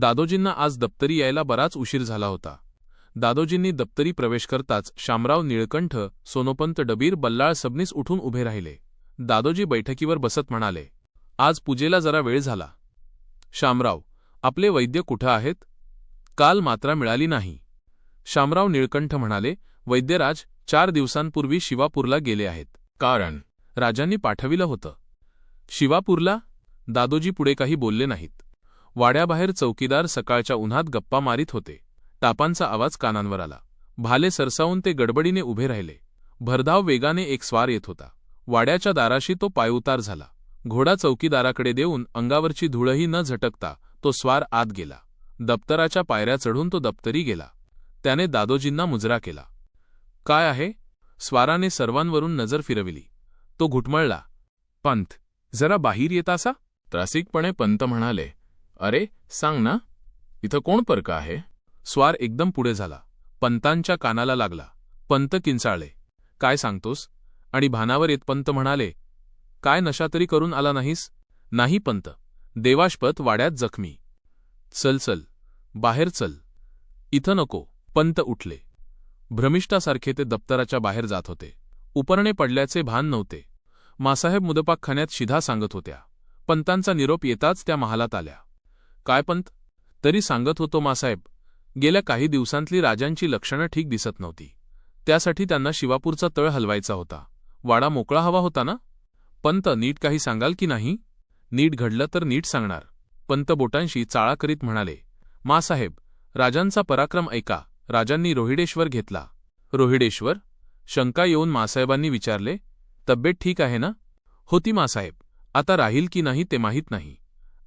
दादोजींना आज दप्तरी यायला बराच उशीर झाला होता. दादोजींनी दप्तरी प्रवेश करताच शामराव निळकंठ सोनोपंत डबीर बल्लाळ सबनीस उठून उभे राहिले. दादोजी बैठकीवर बसत म्हणाले आज पूजेला जरा वेळ झाला. शामराव आपले वैद्य कुठं आहेत? काल मात्रा मिळाली नाही. शामराव निळकंठ म्हणाले वैद्यराज चार दिवसांपूर्वी शिवापूरला गेले आहेत. कारण? राजांनी पाठविलं होतं. शिवापूरला? दादोजी पुढे काही बोलले नाहीत. वाड्याबाहेर चौकीदार सकाळच्या उन्हात गप्पा मारीत होते. टापांचा आवाज कानांवर आला. भाले सरसावून ते गडबडीने उभे राहिले. भरधाव वेगाने एक स्वार येत होता. वाड्याच्या दाराशी तो पायउतार झाला. घोडा चौकीदाराकडे देऊन अंगावरची धुळही न झटकता तो स्वार आत गेला. दप्तराच्या पायऱ्या चढून तो दप्तरी गेला. त्याने दादोजींना मुजरा केला. काय आहे? स्वाराने सर्वांवरून नजर फिरविली. तो घुटमळला. पंथ जरा बाहेर येतासा? त्रासिकपणे पंत म्हणाले. अरे सांग ना. इथं कोण परका आहे? स्वार एकदम पुढे झाला. पंतांच्या कानाला लागला. पंत किंचाळले. काय सांगतोस? आणि भानावर येत पंत म्हणाले काय नशा तरी करून आला नाहीस? नाही पंत. देवाशपत वाड्यात जखमी. चल चल. बाहेर चल. इथं नको. पंत उठले. भ्रमिष्ठासारखे ते दप्तराच्या बाहेर जात होते. उपरणे पडल्याचे भान नव्हते. मासाहेब मुदपाकखान्यात शिधा सांगत होत्या. पंतांचा निरोप येताच त्या महालात आल्या. काय पंत? तरी सांगत होतो मासाहेब गेल्या काही दिवसांतली राजांची लक्षणं ठीक दिसत नव्हती. त्यासाठी त्यांना शिवापूरचा तळ हलवायचा होता. वाडा मोकळा हवा होता ना? पंत नीट काही सांगाल की नाही? नीट घडलं तर नीट सांगणार. पंत बोटांशी चाळा करीत म्हणाले मासाहेब राजांचा पराक्रम ऐका. राजांनी रोहिडेश्वर घेतला. रोहिडेश्वर? शंका येऊन मासाहेबांनी विचारले तब्येत ठीक आहे ना? होती मासाहेब. आता राहील की नाही ते माहीत नाही.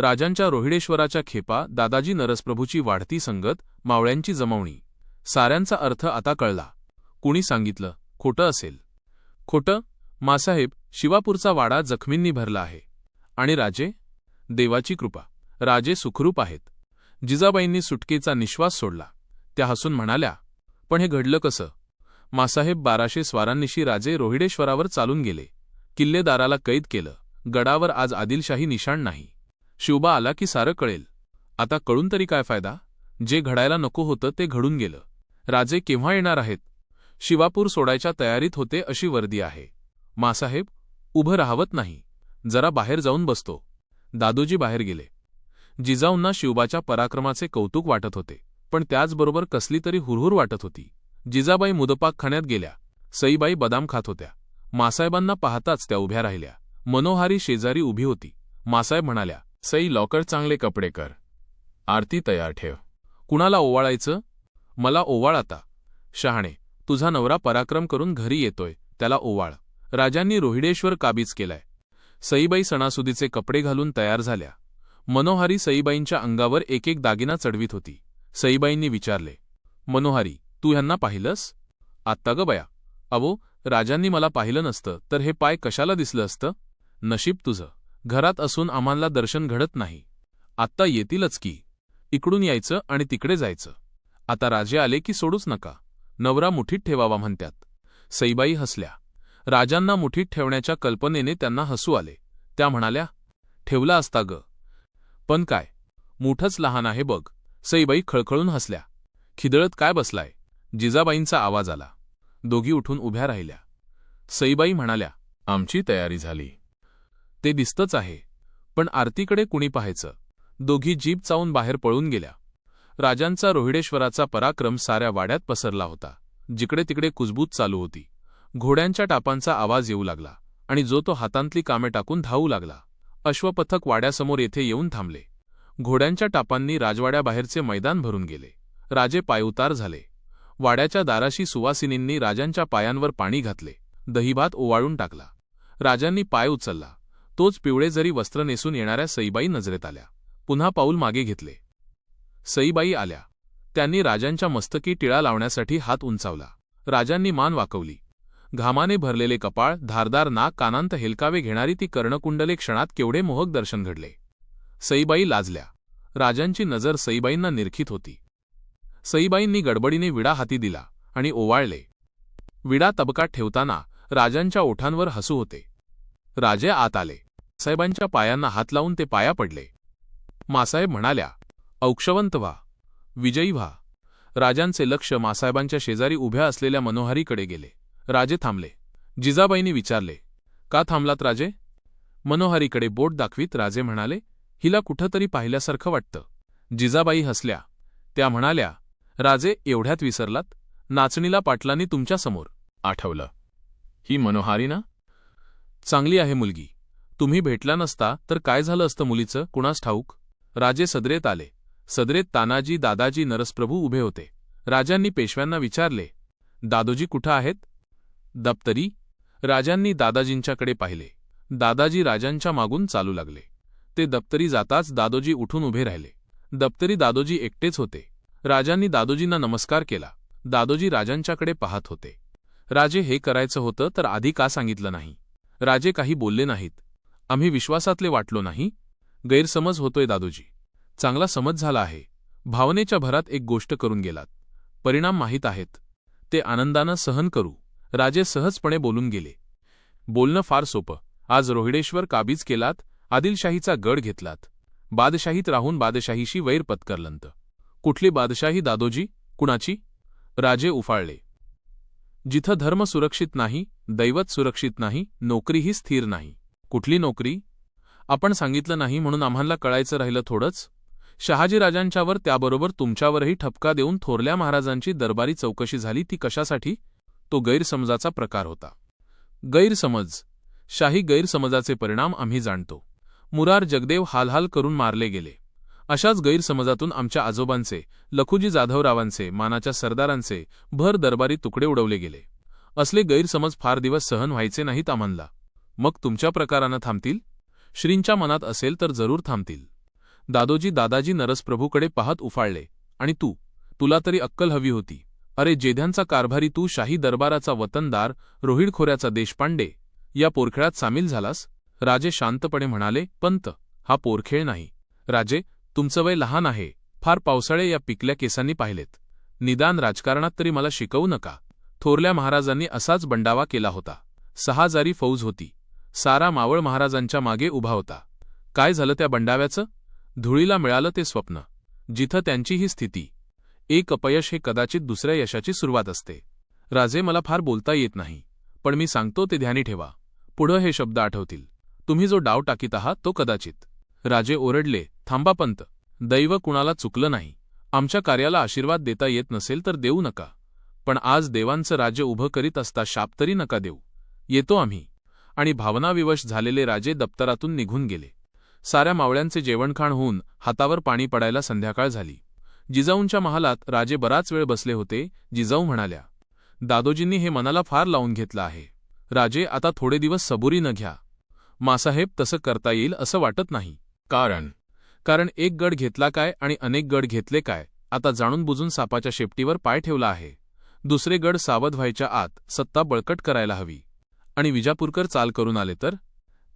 राजांच्या रोहिडेश्वराच्या खेपा दादाजी नरसप्रभूची वाढती संगत मावळ्यांची जमवणी. साऱ्यांचा अर्थ आता कळला. कुणी सांगितलं खोटं असेल. खोटं? मासाहेब शिवापूरचा वाडा जखमींनी भरला आहे. आणि राजे? देवाची कृपा. राजे सुखरूप आहेत. जिजाबाईंनी सुटकेचा निश्वास सोडला. त्या हसून म्हणाल्या पण हे घडलं कसं? मासाहेब बाराशे स्वारांनिशी राजे रोहिडेश्वरावर चालून गेले. किल्लेदाराला कैद केलं. गडावर आज आदिलशाही निशाण नाही. शिवबा आला की सारं कळेल. आता कळून तरी काय फायदा? जे घडायला नको होतं ते घडून गेलं. राजे केव्हा येणार आहेत? शिवापूर सोडायच्या तयारीत होते अशी वर्दी आहे. मासाहेब उभं राहवत नाही. जरा बाहेर जाऊन बसतो. दादोजी बाहेर गेले. जिजाऊंना शिवबाच्या पराक्रमाचे कौतुक वाटत होते. पण त्याचबरोबर कसली तरी हुरहुर वाटत होती. जिजाबाई मुदपाकखान्यात गेल्या. सईबाई बदाम खात होत्या. मासाहेबांना पाहताच त्या उभ्या राहिल्या. मनोहारी शेजारी उभी होती. मासाहेब म्हणाल्या सई लॉकर चांगले कपडे कर. आरती तयार ठेव. कुणाला ओवाळायचं? मला ओवाळ आता. शहाणे तुझा नवरा पराक्रम करून घरी येतोय त्याला ओवाळ. राजांनी रोहिडेश्वर काबीज केलाय. सईबाई सणासुदीचे कपडे घालून तयार झाल्या. मनोहारी सईबाईंच्या अंगावर एक एक दागिना चढवीत होती. सईबाईंनी विचारले मनोहारी तू ह्यांना पाहिलंस? आत्ता ग बया. अवो राजांनी मला पाहिलं नसतं तर हे पाय कशाला दिसलं असतं? नशीब तुझं. घरात असून आम्हाला दर्शन घडत नाही. आत्ता येतीलच की. इकडून यायचं आणि तिकडे जायचं. आता राजे आले की सोडूच नका. नवरा मुठीत ठेवावा म्हणतात सईबाई हसल्या. राजांना मुठीत ठेवण्याच्या कल्पनेने त्यांना हसू आले. त्या म्हणाल्या ठेवला असता ग. पण काय? मुठच लहान आहे बघ. सईबाई खळखळून हसल्या. खिदळत काय बसलाय? जिजाबाईंचा आवाज आला. दोघी उठून उभ्या राहिल्या. सईबाई म्हणाल्या आमची तयारी झाली. ते दिसतच आहे. पण आरतीकडे कुणी पाहायचं? दोघी जीप चावून बाहेर पळून गेल्या. राजांचा रोहिडेश्वराचा पराक्रम साऱ्या वाड्यात पसरला होता. जिकडे तिकडे कुजबूज चालू होती. घोड्यांच्या टापांचा आवाज येऊ लागला आणि जो तो हातांतली कामे टाकून धावू लागला. अश्वपथक वाड्यासमोर येथे येऊन थांबले. घोड्यांच्या टापांनी राजवाड्याबाहेरचे मैदान भरून गेले. राजे पायउतार झाले. वाड्याच्या दाराशी सुवासिनींनी राजांच्या पायांवर पाणी घातले. दहीभात ओवाळून टाकला. राजांनी पाय उचलला. तोच पिवळे जरी वस्त्र नेसून येणाऱ्या सईबाई नजरेत आल्या. पुन्हा पाऊल मागे घेतले. सईबाई आल्या. त्यांनी राजांच्या मस्तकी टिळा लावण्यासाठी हात उंचावला. राजांनी मान वाकवली. घामाने भरलेले कपाळ धारदार नाक कानांत हेलकावे घेणारी ती कर्णकुंडले क्षणात केवढे मोहक दर्शन घडले. सईबाई लाजल्या. राजांची नजर सईबाईंना निरखित होती. सईबाईंनी गडबडीने विडा हाती दिला आणि ओवाळले. विडा तबकात ठेवताना राजांच्या ओठांवर हसू होते. राजे आत आले. साहेबांच्या पायांना हात लावून ते पाया पडले. मासाहेब म्हणाल्या औक्षवंत व्हा विजयी व्हा. राजांचे लक्ष मासाहेबांच्या शेजारी उभ्या असलेल्या मनोहारीकडे गेले. राजे थांबले. जिजाबाईंनी विचारले का थांबलात राजे? मनोहारीकडे बोट दाखवीत राजे म्हणाले हिला कुठंतरी पाहिल्यासारखं वाटतं. जिजाबाई हसल्या. त्या म्हणाल्या राजे एवढ्यात विसरलात? नाचणीला पाटलांनी तुमच्यासमोर आठवलं. ही मनोहारी ना? चांगली आहे मुलगी. तुम्ही भेटला नसता तर काय झालं असतं मुलीचं? कुणास ठाऊक? राजे सदरेत आले. सदरेत तानाजी दादाजी नरसप्रभू उभे होते. राजांनी पेशव्यांना विचारले दादोजी कुठं आहेत? दप्तरी. राजांनी दादाजींच्याकडे पाहिले. दादाजी राजांच्या मागून चालू लागले. ते दप्तरी जाताच दादोजी उठून उभे राहिले. दप्तरी दादोजी एकटेच होते. राजांनी दादोजींना नमस्कार केला. दादोजी राजांच्याकडे पाहत होते. राजे हे करायचं होतं तर आधी का सांगितलं नाही? राजे काही बोलले नाहीत. आम्ही विश्वासातले वाटलो नाही. गैरसमज होतोय दादोजी. चांगला समज झाला आहे. भावनेच्या भरात एक गोष्ट करून गेलात. परिणाम माहीत आहेत. ते आनंदानं सहन करू. राजे सहजपणे बोलून गेले. बोलणं फार सोपं. आज रोहिडेश्वर काबीज केलात आदिलशाहीचा गड घेतलात. बादशाहीत राहून बादशाहीशी वैर पत्करलंत. कुठली बादशाही दादोजी? कुणाची? राजे उफाळले. जिथं धर्म सुरक्षित नाही दैवत सुरक्षित नाही नोकरीही स्थिर नाही. कुठली नोकरी? आपण सांगितलं नाही म्हणून आम्हाला कळायचं राहिलं थोडंच. शहाजीराजांच्यावर त्याबरोबर तुमच्यावरही ठपका देऊन थोरल्या महाराजांची दरबारी चौकशी झाली ती कशासाठी? तो गैरसमजाचा प्रकार होता. गैरसमज. शाही गैरसमजाचे परिणाम आम्ही जाणतो. मुरार जगदेव हालहाल करून मारले गेले. अशाच गैरसमजातून आमच्या आजोबांचे लखुजी जाधवरावांचे मानाच्या सरदारांचे भर दरबारी तुकडे उडवले गेले. असले गैरसमज फार दिवस सहन व्हायचे नाहीत आम्हाला. मग तुमच्या प्रकारानं थांबतील? श्रींच्या मनात असेल तर जरूर थांबतील. दादोजी दादाजी नरसप्रभूकडे पाहत उफाळले. आणि तू? तुला तरी अक्कल हवी होती. अरे जेध्यांचा कारभारी तू शाही दरबाराचा वतनदार रोहिडखोऱ्याचा देशपांडे. या पोरखेळात सामील झालास? राजे शांतपणे म्हणाले पंत हा पोरखेळ नाही. राजे तुमचं वय लहान आहे. फार पावसाळे या पिकल्या केसांनी पाहिलेत. निदान राजकारणात तरी मला शिकवू नका. थोरल्या महाराजांनी असाच बंडावा केला होता. सहा जारी फौज होती. सारा मावळ महाराजांच्या मागे उभा होता. काय झालं त्या बंडाव्याचं? धुळीला मिळालं ते स्वप्न. जिथं त्यांची ही स्थिती. एक अपयश हे कदाचित दुसऱ्या यशाची सुरुवात असते. राजे मला फार बोलता येत नाही. पण मी सांगतो ते ध्यानी ठेवा. पुढं हे शब्द आठवतील. तुम्ही जो डाव टाकीत आहात तो कदाचित. राजे ओरडले थांबा पंत. दैव कुणाला चुकलं नाही. आमच्या कार्याला आशीर्वाद देता येत नसेल तर देऊ नका. पण आज देवांचं राज्य उभं करीत असता शाप तरी नका देऊ. येतो आम्ही. आणि भावनाविवश झालेले राजे दप्तरातून निघून गेले. साऱ्या मावळ्यांचे जेवणखाण होऊन हातावर पाणी पडायला संध्याकाळ झाली. जिजाऊंच्या महालात राजे बराच वेळ बसले होते जिजाऊ म्हणाल्या दादोजींनी हे मनाला फार लावून घेतलं आहे. राजे आता थोडे दिवस सबुरीनं घ्या. मासाहेब तसं करता येईल असं वाटत नाही. कारण कारण एक गड घेतला काय आणि अनेक गड घेतले काय आता जाणून बुजून सापाच्या शेपटीवर पाय ठेवला आहे. दुसरे गड सावध व्हायच्या आत सत्ता बळकट करायला हवी. आणि विजापूरकर चाल करून आले तर?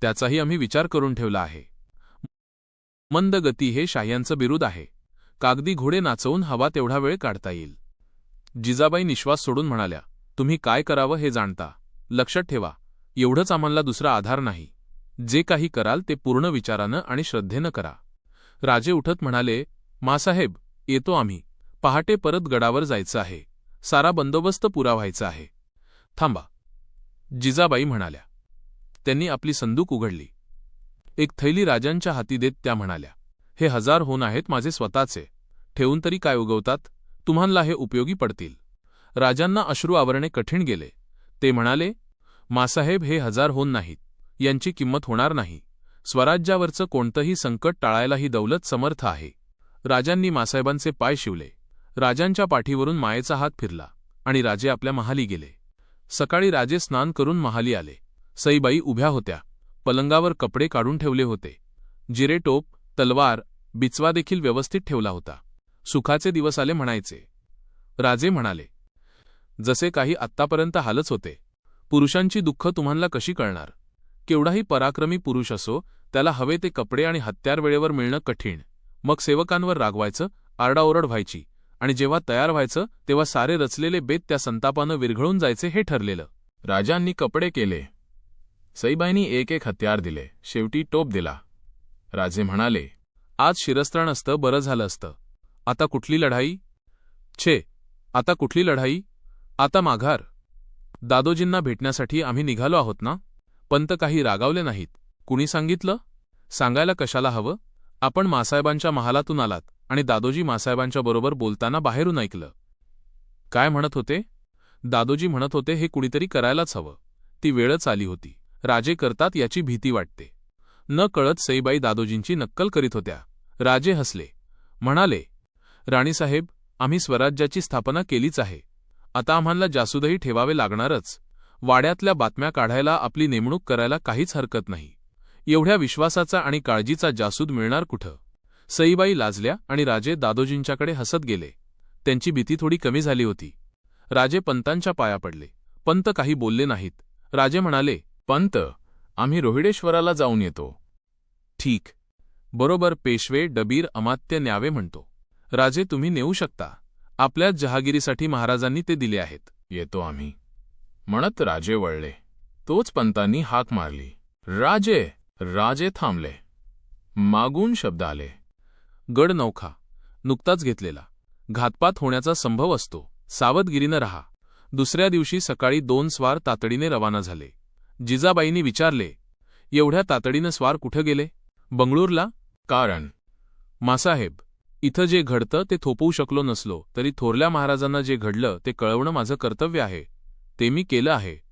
त्याचाही आम्ही विचार करून ठेवला आहे. मंद गती हे शाह्यांचं बिरुद आहे. कागदी घोडे नाचवून हवा तेवढा वेळ काढता येईल. जिजाबाई निश्वास सोडून म्हणाल्या तुम्ही काय करावं हे जाणता. लक्षात ठेवा एवढंच आम्हाला दुसरा आधार नाही. जे काही कराल ते पूर्ण विचारानं आणि श्रद्धेनं करा. राजे उठत म्हणाले मासाहेब येतो आम्ही. पहाटे परत गडावर जायचं आहे. सारा बंदोबस्त पुरा व्हायचा आहे. थांबा जिजाबाई म्हणाल्या त्यांनी आपली संदूक उघडली. एक थैली राजांच्या हाती देत त्या म्हणाल्या हे हजार होऊन आहेत माझे स्वतःचे. ठेवून तरी काय उगवतात? तुम्हाला हे उपयोगी पडतील. राजांना अश्रू आवरणे कठीण गेले. ते म्हणाले मासाहेब हे हजार होऊन नाहीत. यांची किंमत होणार नाही. स्वराज्यावरचं कोणतंही संकट टाळायला ही दौलत समर्थ आहे. राजांनी मासाहेबांचे पाय शिवले. राजांच्या पाठीवरून मायेचा हात फिरला आणि राजे आपल्या महाली गेले. सकाळी राजे स्नान करून महाली आले. सईबाई उभ्या होत्या. पलंगावर कपडे काढून ठेवले होते. जिरेटोप तलवार बिचवा देखील व्यवस्थित ठेवला होता. सुखाचे दिवस आले म्हणायचे. राजे म्हणाले जसे काही आत्तापर्यंत हालच होते. पुरुषांची दुःख तुम्हाला कशी कळणार? केवढाही पराक्रमी पुरुष असो त्याला हवे ते कपडे आणि हत्यार वेळेवर मिळणं कठीण. मग सेवकांवर रागवायचं आरडाओरड व्हायची. आणि जेव्हा तयार व्हायचं तेव्हा सारे रचलेले बेत त्या संतापानं विरघळून जायचे हे ठरलेलं. राजांनी कपडे केले. सईबाईंनी एक एक हत्यार दिले. शेवटी टोप दिला. राजे म्हणाले आज शिरस्त्राण असतं बरं झालं असतं. आता कुठली लढाई? छे आता कुठली लढाई? आता माघार. दादोजींना भेटण्यासाठी आम्ही निघालो आहोत ना? पंत काही रागावले नाहीत. कुणी सांगितलं? सांगायला कशाला हवं? आपण मासाहेबांच्या महालातून आलात. आणि दादोजी मासाहेबांच्या बरोबर बोलताना बाहेरून ऐकलं. काय म्हणत होते? दादोजी म्हणत होते हे कुणीतरी करायलाच हवं. ती वेळच आली होती. राजे करतात याची भीती वाटते. न कळत सईबाई दादोजींची नक्कल करीत होत्या. राजे हसले. म्हणाले राणीसाहेब आम्ही स्वराज्याची स्थापना केलीच आहे. आता आम्हाला जासूदही ठेवावे लागणारच. वाड्यातल्या बातम्या काढायला आपली नेमणूक करायला काहीच हरकत नाही. एवढ्या विश्वासाचा आणि काळजीचा जासूद मिळणार कुठं? सईबाई लाजल्या आणि राजे दादोजींच्याकडे हसत गेले. त्यांची भीती थोडी कमी झाली होती. राजे पंतांच्या पाया पडले. पंत काही बोलले नाहीत. राजे म्हणाले पंत आम्ही रोहिडेश्वराला जाऊन येतो. ठीक. बरोबर पेशवे डबीर अमात्य न्यावे म्हणतो. राजे तुम्ही नेऊ शकता. आपल्याच जहागिरीसाठी महाराजांनी ते दिले आहेत. येतो आम्ही. म्हणत राजे वळले. तोच पंतांनी हाक मारली. राजे राजे थांबले. मागून शब्द आले. गड नौखा. नुकताच घेतलेला. घातपात होण्याचा संभव असतो. सावधगिरीनं रहा. दुसऱ्या दिवशी सकाळी दोन स्वार तातडीने रवाना झाले. जिजाबाईंनी विचारले एवढ्या तातडीनं स्वार कुठं गेले? बंगळूरला? कारण. मासाहेब इथं जे घडतं ते थोपवू शकलो नसलो तरी थोरल्या महाराजांना जे घडलं ते कळवणं माझं कर्तव्य आहे. ते मी केलं आहे.